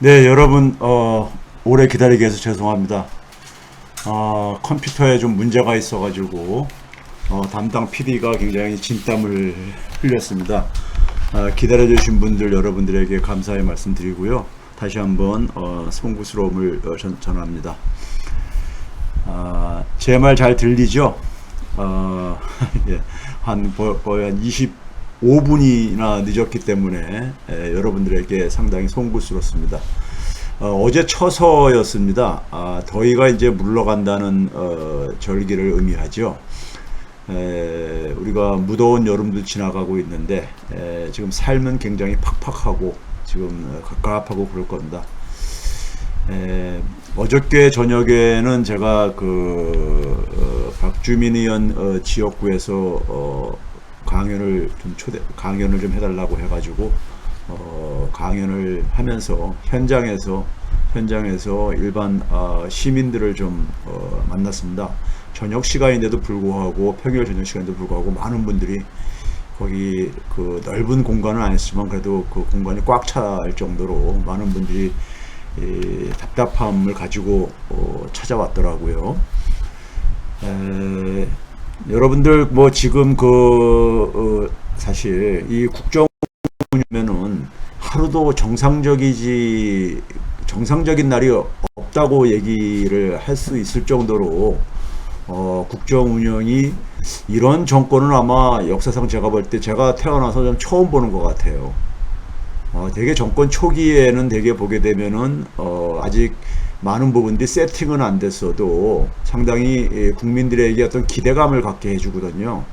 네, 여러분, 어, 오래 기다리게 해서 죄송합니다. 어, 컴퓨터에 좀 문제가 있어가지고, 어, 담당 PD가 굉장히 진땀을 흘렸습니다. 아, 기다려주신 분들 여러분들에게 감사의 말씀 드리고요. 다시 한번, 어, 송구스러움을 어, 전, 전합니다. 아, 제말 잘 들리죠? 어, 예, 한, 거- 거의 한 25분이나 늦었기 때문에 예, 여러분들에게 상당히 송구스럽습니다. 어, 제 처서였습니다. 아, 더위가 이제 물러간다는 어, 절기를 의미하죠. 에, 우리가 무더운 여름도 지나가고 있는데 에, 지금 삶은 굉장히 팍팍하고 지금 갑갑하고 그럴 겁니다. 에, 어저께 저녁에는 제가 그 어, 박주민 의원 어, 지역구에서 어, 강연을 좀 초대 강연을 좀 해달라고 해가지고 어, 강연을 하면서 현장에서 현장에서 일반 어, 시민들을 좀 어, 만났습니다. 저녁 시간인데도 불구하고 평일 저녁 시간인데도 불구하고 많은 분들이 거기 그 넓은 공간은 아니었지만 그래도 그 공간이 꽉 찰 정도로 많은 분들이 이 답답함을 가지고 어, 찾아왔더라고요. 에, 여러분들 뭐 지금 그 어, 사실 이 국정운영면은 하루도 정상적이지 정상적인 날이 없다고 얘기를 할 수 있을 정도로 어, 국정 운영이 이런 정권은 아마 역사상 제가 볼 때 제가 태어나서 좀 처음 보는 것 같아요. 어, 되게 정권 초기에는 되게 보게 되면은 어, 아직 많은 부분들이 세팅은 안 됐어도 상당히 예, 국민들에게 어떤 기대감을 갖게 해주거든요.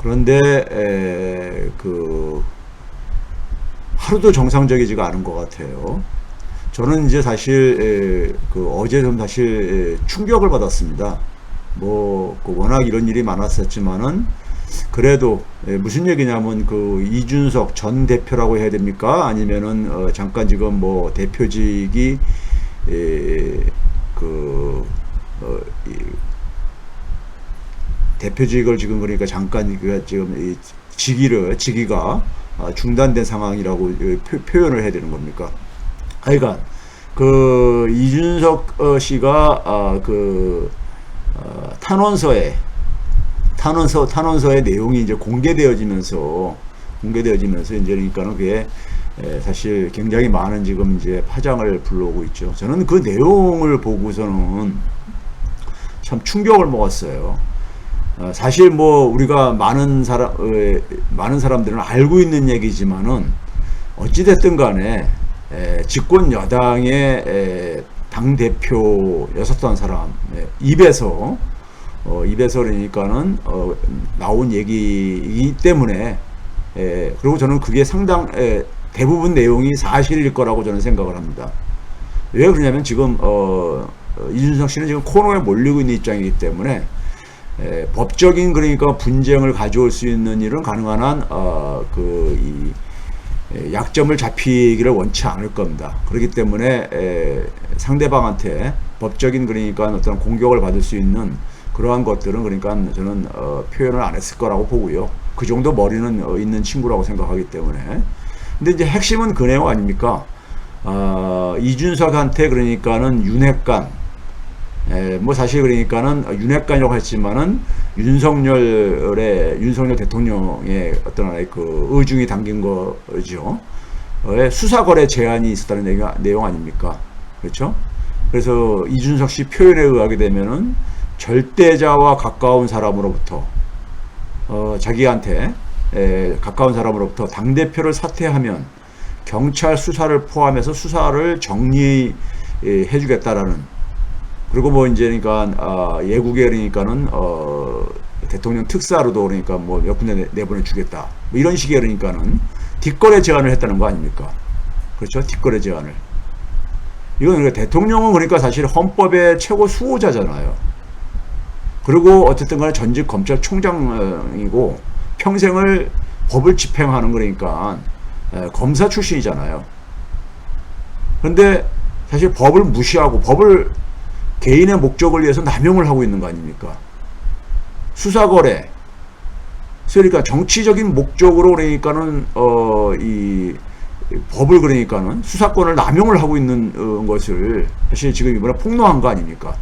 그런데 에, 그 하루도 정상적이지가 않은 것 같아요. 저는 이제 사실 에, 그 어제 좀 사실 에, 충격을 받았습니다. 뭐그 워낙 이런 일이 많았었지만은 그래도 에, 무슨 얘기냐면 그 이준석 전 대표라고 해야 됩니까? 아니면은 어, 잠깐 지금 뭐 대표직이 에, 그 어, 이, 대표직을 지금 그러니까 잠깐 그 지금 이 직위를 직위가 아, 중단된 상황이라고 이 표- 표현을 해야 되는 겁니까? 하여간 그 이준석 어, 씨가 아, 그 어, 탄원서에 탄원서 탄원서의 내용이 이제 공개되어지면서 공개되어지면서 이제 그러니까는 그게 에, 사실 굉장히 많은 지금 이제 파장을 불러오고 있죠. 저는 그 내용을 보고서는 참 충격을 먹었어요. 어, 사실 뭐 우리가 많은 사람 어, 많은 사람들은 알고 있는 얘기지만은 어찌 됐든 간에 에, 집권 여당의 당 대표였었던 사람 에, 입에서 어, 입에서 그러니까는 어, 나온 얘기이기 때문에 에, 그리고 저는 그게 상당 에, 대부분 내용이 사실일 거라고 저는 생각을 합니다. 왜 그러냐면 지금 어, 어, 이준석 씨는 지금 코너에 몰리고 있는 입장이기 때문에 에, 법적인 그러니까 분쟁을 가져올 수 있는 일은 가능한 한 어, 약점을 잡히기를 원치 않을 겁니다. 그렇기 때문에 에, 상대방한테 법적인 그러니까 어떤 공격을 받을 수 있는 그러한 것들은 그러니까 저는 어, 표현을 안 했을 거라고 보고요. 그 정도 머리는 어, 있는 친구라고 생각하기 때문에. 근데 이제 핵심은 그 내용 아닙니까? 어, 이준석한테 그러니까는 윤핵관, 에, 뭐 사실 그러니까는 윤핵관이라고 했지만은 윤석열의 윤석열 대통령의 어떤 하나의 그 의중이 담긴 거죠. 어, 수사거래 제한이 있었다는 내용, 내용 아닙니까? 그렇죠? 그래서 이준석 씨 표현에 의하게 되면은 절대자와 가까운 사람으로부터 어, 자기한테 에, 가까운 사람으로부터 당 대표를 사퇴하면 경찰 수사를 포함해서 수사를 정리해 주겠다라는 그리고 뭐 이제 그러니까 아, 예국에 그러니까는 어, 대통령 특사로도 그러니까 뭐 몇 군데 내- 내보내 주겠다 뭐 이런 식의 그러니까는 뒷거래 제안을 했다는 거 아닙니까? 그렇죠? 뒷거래 제안을 이건 그러니까 대통령은 그러니까 사실 헌법의 최고 수호자잖아요. 그리고 어쨌든 간에 전직 검찰총장이고 평생을 법을 집행하는 거니까 에, 검사 출신이잖아요. 그런데 사실 법을 무시하고 법을 개인의 목적을 위해서 남용을 하고 있는 거 아닙니까? 수사거래. 그러니까 정치적인 목적으로 그러니까는 어 이 법을 그러니까는 수사권을 남용을 하고 있는 어, 것을 사실 지금 이번에 폭로한 거 아닙니까?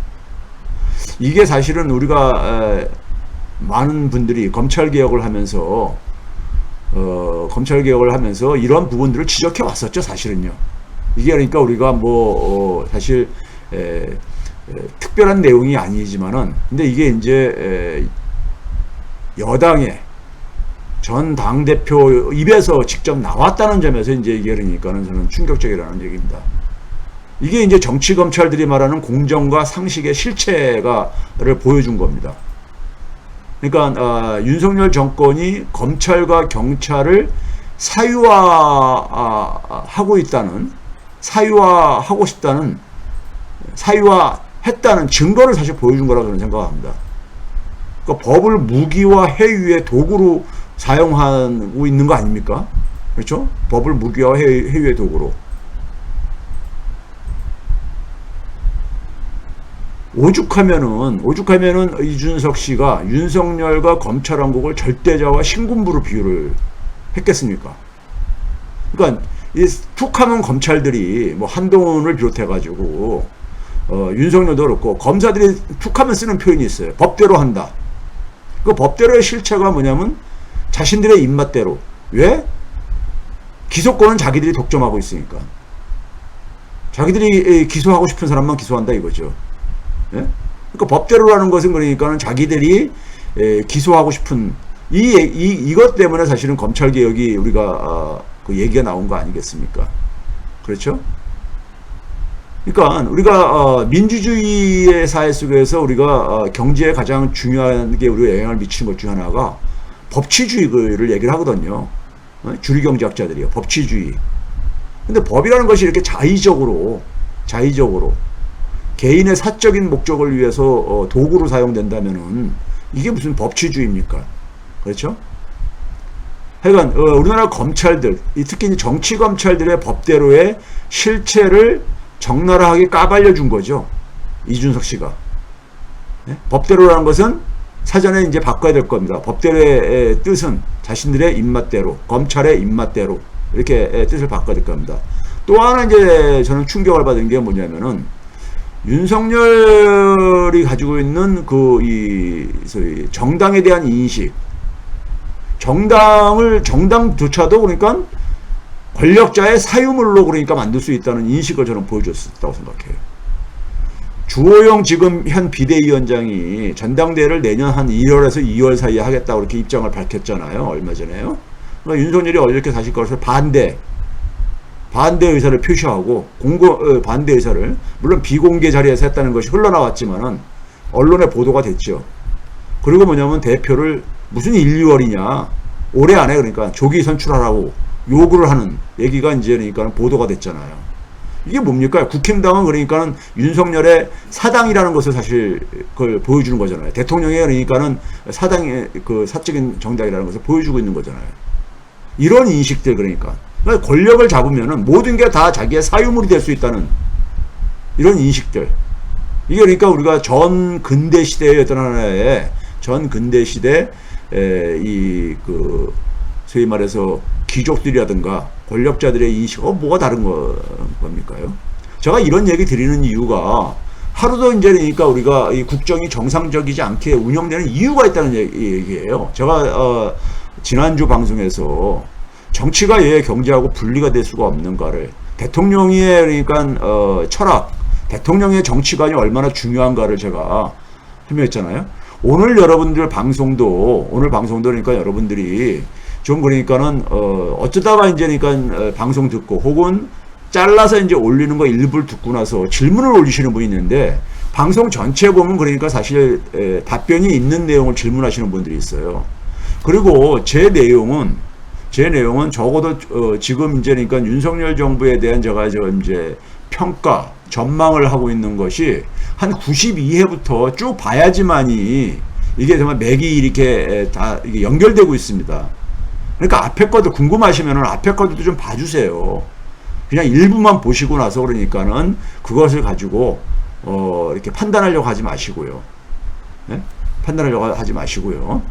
이게 사실은 우리가 에, 많은 분들이 검찰 개혁을 하면서 어, 검찰 개혁을 하면서 이런 부분들을 지적해 왔었죠, 사실은요. 이게 그러니까 우리가 뭐 어, 사실 에, 에, 특별한 내용이 아니지만은 근데 이게 이제 에, 여당의 전 당 대표 입에서 직접 나왔다는 점에서 이제 이게 그러니까는 저는 충격적이라는 얘기입니다. 이게 이제 정치 검찰들이 말하는 공정과 상식의 실체가를 보여준 겁니다. 그러니까 어, 윤석열 정권이 검찰과 경찰을 사유화하고 있다는 사유화하고 싶다는 사유화했다는 증거를 사실 보여준 거라고 저는 생각합니다. 그러니까 법을 무기와 해유의 도구로 사용하고 있는 거 아닙니까? 그렇죠? 법을 무기와 해유, 해유의 도구로. 오죽하면은 오죽하면은 이준석 씨가 윤석열과 검찰 왕국을 절대자와 신군부로 비유를 했겠습니까? 그러니까 이 툭하면 검찰들이 뭐 한동훈을 비롯해 가지고 어, 윤석열도 그렇고 검사들이 툭하면 쓰는 표현이 있어요. 법대로 한다. 그 법대로의 실체가 뭐냐면 자신들의 입맛대로 왜 기소권은 자기들이 독점하고 있으니까 자기들이 기소하고 싶은 사람만 기소한다 이거죠. 예? 그러니까 법대로라는 것은 그러니까는 자기들이 에, 기소하고 싶은 이, 이 이것 때문에 사실은 검찰 개혁이 우리가 어, 그 얘기가 나온 거 아니겠습니까? 그렇죠? 그러니까 우리가 어, 민주주의의 사회 속에서 우리가 어, 경제에 가장 중요한 게 우리가 영향을 미치는 것 중 하나가 법치주의를 얘기를 하거든요. 어? 주류경제학자들이요. 법치주의. 근데 법이라는 것이 이렇게 자의적으로 자의적으로 개인의 사적인 목적을 위해서 어, 도구로 사용된다면은 이게 무슨 법치주의입니까? 그렇죠? 하여간 어, 우리나라 검찰들, 특히 정치 검찰들의 법대로의 실체를 적나라하게 까발려 준 거죠. 이준석 씨가. 네? 법대로라는 것은 사전에 이제 바꿔야 될 겁니다. 법대로의 뜻은 자신들의 입맛대로, 검찰의 입맛대로 이렇게 뜻을 바꿔야 될 겁니다. 또 하나 이제 저는 충격을 받은 게 뭐냐면은 윤석열이 가지고 있는 그 이 소위 정당에 대한 인식, 정당을 정당조차도 그러니까 권력자의 사유물로 그러니까 만들 수 있다는 인식을 저는 보여줬었다고 생각해요. 주호영 지금 현 비대위원장이 전당대회를 내년 한 1월에서 2월 사이에 하겠다고 이렇게 입장을 밝혔잖아요. 얼마 전에요. 그러니까 윤석열이 어저께 사실 것을 반대, 반대 의사를 표시하고 공고 어, 반대 의사를 물론 비공개 자리에서 했다는 것이 흘러나왔지만은 언론에 보도가 됐죠. 그리고 뭐냐면 대표를 무슨 1, 2월이냐 올해 안에 그러니까 조기 선출하라고 요구를 하는 얘기가 이제 그러니까 보도가 됐잖아요. 이게 뭡니까? 국힘당은 그러니까는 윤석열의 사당이라는 것을 사실 그걸 보여주는 거잖아요. 대통령이 그러니까는 사당의 그 사적인 정당이라는 것을 보여주고 있는 거잖아요. 이런 인식들 그러니까. 그러니까 권력을 잡으면은 모든 게 다 자기의 사유물이 될 수 있다는 이런 인식들. 이게 그러니까 우리가 전 근대 시대의 어떤 하나의 전 근대 시대 이그 소위 말해서 귀족들이라든가 권력자들의 인식과 뭐가 다른 거, 겁니까요? 제가 이런 얘기 드리는 이유가 하루도 이제 그러니까 우리가 이 국정이 정상적이지 않게 운영되는 이유가 있다는 얘기예요. 제가 어, 지난주 방송에서 정치가 왜 경제하고 분리가 될 수가 없는가를 대통령의 그러니까 어, 철학, 대통령의 정치관이 얼마나 중요한가를 제가 설명했잖아요. 오늘 여러분들 방송도 오늘 방송도 그러니까 여러분들이 좀 그러니까는 어 어쩌다가 이제 그러니까 어, 방송 듣고 혹은 잘라서 이제 올리는 거 일부를 듣고 나서 질문을 올리시는 분이 있는데 방송 전체 보면 그러니까 사실 에, 답변이 있는 내용을 질문하시는 분들이 있어요. 그리고 제 내용은 제 내용은 적어도 어, 지금 이제 그러니까 윤석열 정부에 대한 제가 저 이제 평가 전망을 하고 있는 것이 한 92회부터 쭉 봐야지만이 이게 정말 맥이 이렇게 다 이게 연결되고 있습니다. 그러니까 앞에 것도 궁금하시면은 앞에 것도 좀 봐주세요. 그냥 일부만 보시고 나서 그러니까는 그것을 가지고 어 이렇게 판단하려고 하지 마시고요. 네? 판단하려고 하지 마시고요.